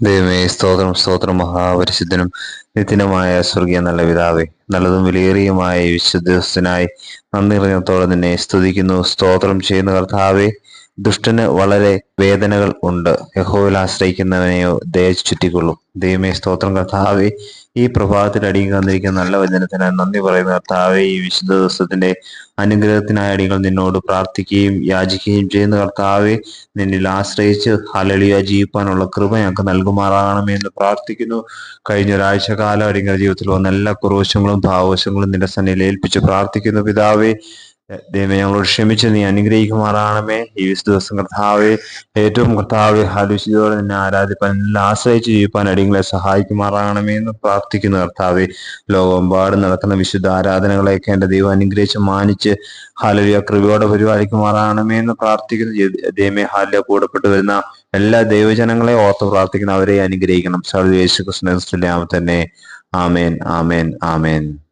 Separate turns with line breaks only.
ദൈവമേ സ്തോത്രം സ്തോത്രം മഹാപരിശുദ്ധനും നിത്യനുമായ സ്വർഗീയ നല്ല പിതാവേ നല്ലതും വിലയേറിയുമായ വിശുദ്ധനായി വിശുദ്ധ നന്ദി നിറഞ്ഞത്തോടെ നിന്നെ സ്തുതിക്കുന്നു സ്തോത്രം ചെയ്യുന്ന കർത്താവേ. ദുഷ്ടന് വളരെ വേദനകൾ ഉണ്ട്. യഹോവിൽ ആശ്രയിക്കുന്നവനെയോ ദയ ചുറ്റിക്കൊള്ളും. ദൈവമേ സ്തോത്രം. കർത്താവെ ഈ പ്രഭാതത്തിൽ അടിയിൽ വന്നിരിക്കുന്ന നല്ല വചനത്തിന് നന്ദി പറയുന്ന. കർത്താവെ ഈ വിശുദ്ധ ദിവസത്തിന്റെ അനുഗ്രഹത്തിനായ അടികൾ നിന്നോട് പ്രാർത്ഥിക്കുകയും യാചിക്കുകയും ചെയ്യുന്ന. കർത്താവെ നിന്നിൽ ആശ്രയിച്ച് ഹലളിയ ജീവിപ്പാനുള്ള കൃപ ഞങ്ങൾക്ക് നൽകുമാറാകണമെന്ന് പ്രാർത്ഥിക്കുന്നു. കഴിഞ്ഞ ഒരാഴ്ച കാലം അടിങ്ങളുടെ ജീവിതത്തിൽ വന്ന എല്ലാ കുറവശങ്ങളും ഭാവവശങ്ങളും നിന്റെ സന്നിധിയിൽ ഏൽപ്പിച്ച് പ്രാർത്ഥിക്കുന്നു. പിതാവേ ദൈവമേ ഞങ്ങളോട് ക്ഷമിച്ച് നീ അനുഗ്രഹിക്കുമാറാണമേ. ഈ വിശു ദിവസം കർത്താവെ ഏറ്റവും കർത്താവ് ഹലുഷിതോടെ നിന്നെ ആരാധിപ്പാൻ ആശ്രയിച്ച് ജീവിപ്പാൻ അടിയങ്ങളെ സഹായിക്കുമാറാകണമേ എന്ന് പ്രാർത്ഥിക്കുന്നു കർത്താവെ. ലോകമെമ്പാടും നടക്കുന്ന വിശുദ്ധ ആരാധനകളെയൊക്കെ എന്റെ ദൈവം അനുഗ്രഹിച്ച് മാനിച്ച് ഹാലവിയ കൃപയോടെ പരിപാലിക്കുമാറാകണമേ എന്ന് പ്രാർത്ഥിക്കുന്നു. ദൈവമേ ഹാലിയ കൂടപ്പെട്ടു വരുന്ന എല്ലാ ദൈവജനങ്ങളെ ഓർത്ത് പ്രാർത്ഥിക്കുന്ന അവരെ അനുഗ്രഹിക്കണം. സർവേശു കൃഷ്ണ തന്നെ. ആമേൻ ആമേൻ ആമേൻ.